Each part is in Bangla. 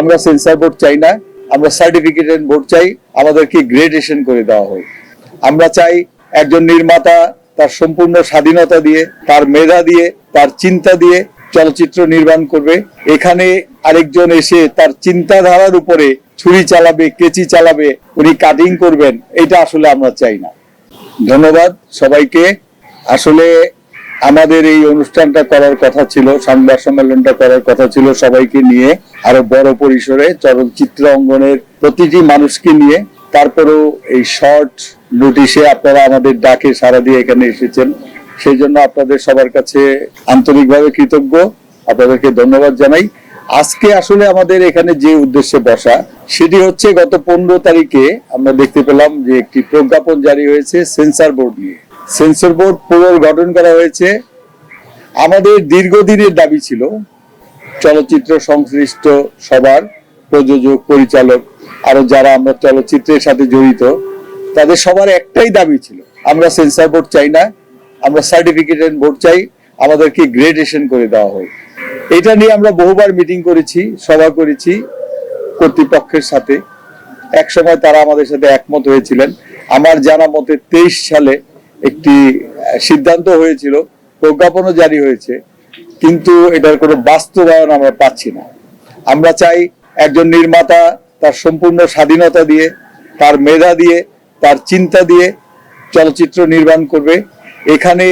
আমরা সেন্সার বোর্ড চাই না, আমরা সার্টিফিকেটেড বোর্ড চাই, আমাদেরকে গ্রেডেশন করে দেওয়া হোক। আমরা চাই একজন নির্মাতা তার সম্পূর্ণ স্বাধীনতা দিয়ে, তার মেধা দিয়ে, তার চিন্তা দিয়ে চলচ্চিত্র নির্মাণ করবে। এখানে আরেকজন এসে তার চিন্তাধারার উপরে ছুরি চালাবে, কেচি চালাবে, উনি কাটিং করবেন, এটা আসলে আমরা চাই না। ধন্যবাদ সবাইকে। আসলে আমাদের এই অনুষ্ঠানটা করার কথা ছিল, সংবাদ সম্মেলনটা করার কথা ছিল সবাইকে নিয়ে, আরও বড় পরিসরে চলচ্চিত্র অঙ্গনের প্রতিটি মানুষকে নিয়ে। তারপরেও এই শর্ট নোটিশে আপনারা আমাদের ডাকে সারা দিয়ে এখানে এসেছেন। সেই জন্য আপনাদের সবার কাছে আন্তরিকভাবে কৃতজ্ঞ। আপনাদেরকে ধন্যবাদ জানাই। আজকে আসলে আমাদের এখানে যে উদ্দেশ্যে বসা, সেটি হচ্ছে গত পনেরো তারিখে আমরা দেখতে পেলাম যে একটি প্রজ্ঞাপন জারি হয়েছে সেন্সর বোর্ড নিয়ে। সেন্সর বোর্ড পুনর্গঠন করা হয়েছে। আমাদের দীর্ঘদিনের দাবি ছিল চলচ্চিত্র সংশ্লিষ্ট সবার, প্রযোজক, পরিচালক, আরও যারা আমরা চলচ্চিত্রের সাথে জড়িত, তাদের সবার একটাই দাবি ছিল, আমরা সেন্সর বোর্ড চাই না, আমরা সার্টিফিকেটেড বোর্ড চাই, আমাদেরকে গ্রেডেশন করে দেওয়া হোক। এটা নিয়ে আমরা বহুবার মিটিং করেছি, সভা করেছি কর্তৃপক্ষের সাথে। এক সময় তারা আমাদের সাথে একমত হয়েছিলেন। আমার জানা মতে তেইশ সালে একটি সিদ্ধান্ত হয়েছিল, প্রজ্ঞাপনও জারি হয়েছে, কিন্তু এটার কোনো বাস্তবায়ন আমরা পাচ্ছি না। আমরা চাই একজন নির্মাতা তার সম্পূর্ণ স্বাধীনতা দিয়ে, তার মেধা দিয়ে, তার চিন্তা দিয়ে চলচ্চিত্র নির্মাণ করবে। এখানে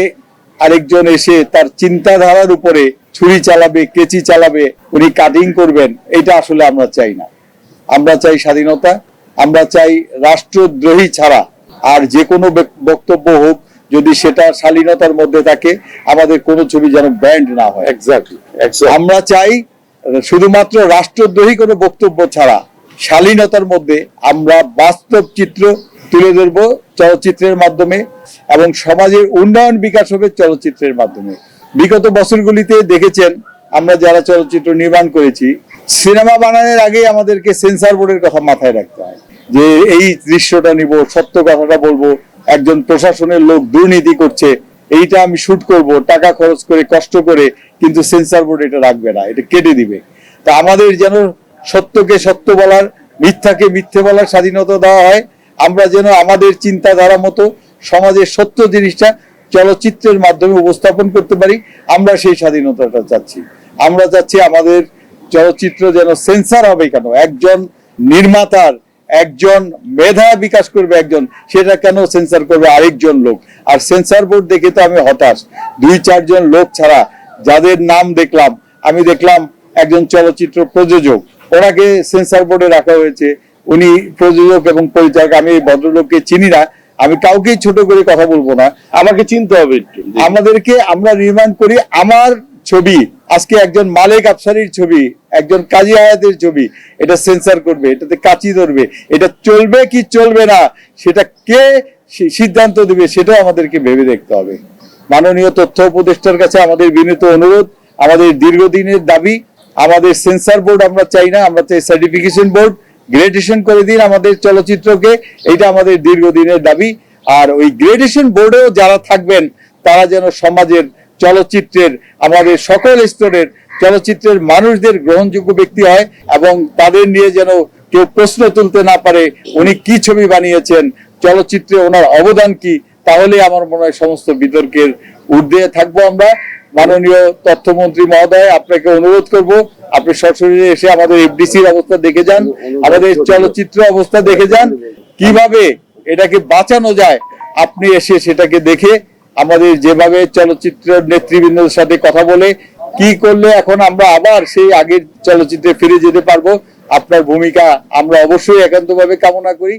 আরেকজন এসে তার চিন্তাধারার উপরে ছুরি চালাবে, কেচি চালাবে, উনি কাটিং করবেন, এটা আসলে আমরা চাই না। আমরা চাই স্বাধীনতা, আমরা চাই রাষ্ট্রদ্রোহী ছাড়া আর যে কোনো বক- বক্তব্য হোক যদি সেটা শালীনতার মধ্যে থাকে আমাদের কোনো ছবি যেন ব্যান্ড না হয়। এক্স্যাক্টলি আমরা চাই শুধুমাত্র রাষ্ট্রদ্রোহী কোনো বক্তব্য ছাড়া শালীনতার মধ্যে আমরা বাস্তব চিত্র তুলে ধরব চলচ্চিত্রের মাধ্যমে এবং সমাজের উন্নয়ন বিকাশ হবে চলচ্চিত্রের মাধ্যমে। বিগত বছরগুলিতে দেখেছেন আমরা যারা চলচ্চিত্র নির্মাণ করেছি সিনেমা বানানোর আগেই আমাদেরকে সেন্সার বোর্ডের কথা মাথায় রাখতে হয়। যে এই দৃশ্যটা নিব, সত্য কথাটা বলব, একজন প্রশাসনের লোক দুর্নীতি করছে, এইটা আমি শুট করব, টাকা খরচ করে, কষ্ট করে, কিন্তু সেন্সার বোর্ড এটা রাখবে না, এটা কেটে দিবে। তা আমাদের যেন সত্যকে সত্য বলার, মিথ্যাকে মিথ্যে বলার স্বাধীনতা দেওয়া হয়, আমরা যেন আমাদের চিন্তাধারা মতো সমাজের সত্য জিনিসটা চলচ্চিত্রের মাধ্যমে উপস্থাপন করতে পারি, আমরা সেই স্বাধীনতাটা চাচ্ছি। আমরা চাচ্ছি আমাদের চলচ্চিত্র যেন সেন্সার হবে কেন? একজন নির্মাতার একজন মেধা বিকাশ করবে একজন সেটা কেন সেন্সার করবে আরেকজন লোক? আর সেন্সার বোর্ড দেখে তো আমি হতাশ। দুই চারজন লোক ছাড়া যাদের নাম দেখলাম আমি দেখলাম একজন চলচ্চিত্র প্রযোজক ওনাকে সেন্সার বোর্ডে রাখা হয়েছে। উনি প্রযোজক এবং পরিচালক আমি এই ভদ্রলোককে চিনি না আমি কাউকেই ছোট করে কথা বলব না। আমাকে চিনতে হবে। আমাদেরকে আমরা নির্মাণ করি আমার ছবি আজকে একজন মালিক আফসারির ছবি, একজন কাজী আয়াতের ছবি, এটা সেন্সার করবে, এটাতে কাচি ধরবে, এটা চলবে কি চলবে না, সেটা কে সিদ্ধান্ত দিবে সেটাও আমাদেরকে ভেবে দেখতে হবে। মাননীয় তথ্য উপদেষ্টার কাছে আমাদের বিনীত অনুরোধ, আমাদের দীর্ঘদিনের দাবি, আমাদের সেন্সার বোর্ড আমরা চাই না, আমরা চাই সার্টিফিকেশন বোর্ড, গ্রেডেশন করে দিন আমাদের চলচ্চিত্রকে, এটা আমাদের দীর্ঘদিনের দাবি। আর ওই গ্রেডেশন বোর্ডেও যারা থাকবেন, তারা যেন সমাজের চলচ্চিত্রের, আমাদের সকল স্তরের চলচ্চিত্রের মানুষদের গ্রহণযোগ্য ব্যক্তি হয় এবং তাদের নিয়ে যেন কেউ প্রশ্ন তুলতে না পারে, উনি কি ছবি বানিয়েছেন, চলচ্চিত্রে ওনার অবদান কি, তাহলে আমার মনে হয় সমস্ত বিতর্কের ঊর্ধ্বে থাকব আমরা। মাননীয় তথ্যমন্ত্রী মহোদয়, আপনাকে অনুরোধ করব, আপনি সরাসরি এসে আমাদের এফডিসির অবস্থা দেখে যান, আমাদের চলচ্চিত্র অবস্থা দেখে যান। কীভাবে এটাকে বাঁচানো যায়, আপনি এসে সেটাকে দেখে আমাদের যেভাবে চলচ্চিত্র নেতৃবৃন্দের সাথে কথা বলে, কি করলে এখন আমরা আবার সেই আগের চলচ্চিত্রে ফিরে যেতে পারব, আপনার ভূমিকা আমরা অবশ্যই একান্তভাবে কামনা করি।